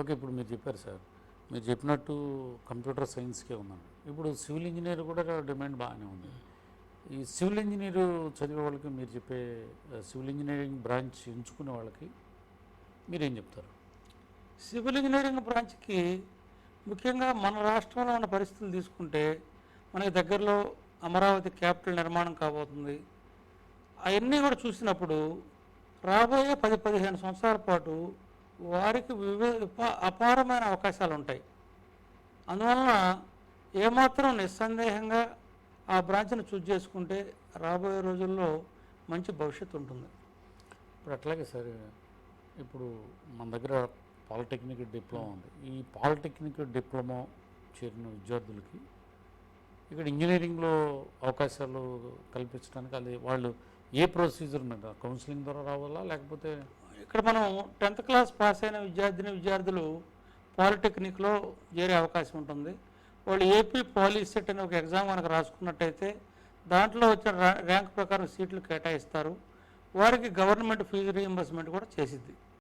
Okay ఇప్పుడు మీరు చెప్పారు సార్. మీరు చెప్పినట్టు కంప్యూటర్ సైన్స్కే ఉందండి. ఇప్పుడు సివిల్ ఇంజనీర్ కూడా డిమాండ్ బాగానే ఉంది. ఈ సివిల్ ఇంజనీర్ చదివే వాళ్ళకి మీరు చెప్పే సివిల్ ఇంజనీరింగ్ బ్రాంచ్ ఎంచుకునే వాళ్ళకి మీరేం చెప్తారు? సివిల్ ఇంజనీరింగ్ బ్రాంచ్కి ముఖ్యంగా మన రాష్ట్రంలో ఉన్న పరిస్థితులు తీసుకుంటే మనకి దగ్గరలో అమరావతి క్యాపిటల్ నిర్మాణం కాబోతుంది. అవన్నీ కూడా చూసినప్పుడు రాబోయే పది పదిహేను సంవత్సరాల పాటు వారికి వివిధ అపారమైన అవకాశాలు ఉంటాయి అందువలన ఏమాత్రం నిస్సందేహంగా ఆ బ్రాంచ్ని చూజ్ చేసుకుంటే రాబోయే రోజుల్లో మంచి భవిష్యత్తు ఉంటుంది ఇప్పుడు అట్లాగే సార్ ఇప్పుడు మన దగ్గర పాలిటెక్నిక్ డిప్లొమా ఉంది. ఈ పాలిటెక్నిక్ డిప్లొమా చేరిన విద్యార్థులకి ఇక్కడ ఇంజనీరింగ్లో అవకాశాలు కల్పించడానికి అది వాళ్ళు ఏ ప్రొసీజర్ మీద కౌన్సిలింగ్ ద్వారా రావాలా లేకపోతే ఇక్కడ మనం టెన్త్ క్లాస్ పాస్ అయిన విద్యార్థిని విద్యార్థులు పాలిటెక్నిక్లో చేరే అవకాశం ఉంటుంది. వాళ్ళు ఏపీ పాలిసెట్ అనే ఒక ఎగ్జామ్ కనుక రాసుకున్నట్టయితే దాంట్లో వచ్చిన ర్యాంక్ ప్రకారం సీట్లు కేటాయిస్తారు. వారికి గవర్నమెంట్ ఫీజు రీఎంబర్స్మెంట్ కూడా చేసిద్ది.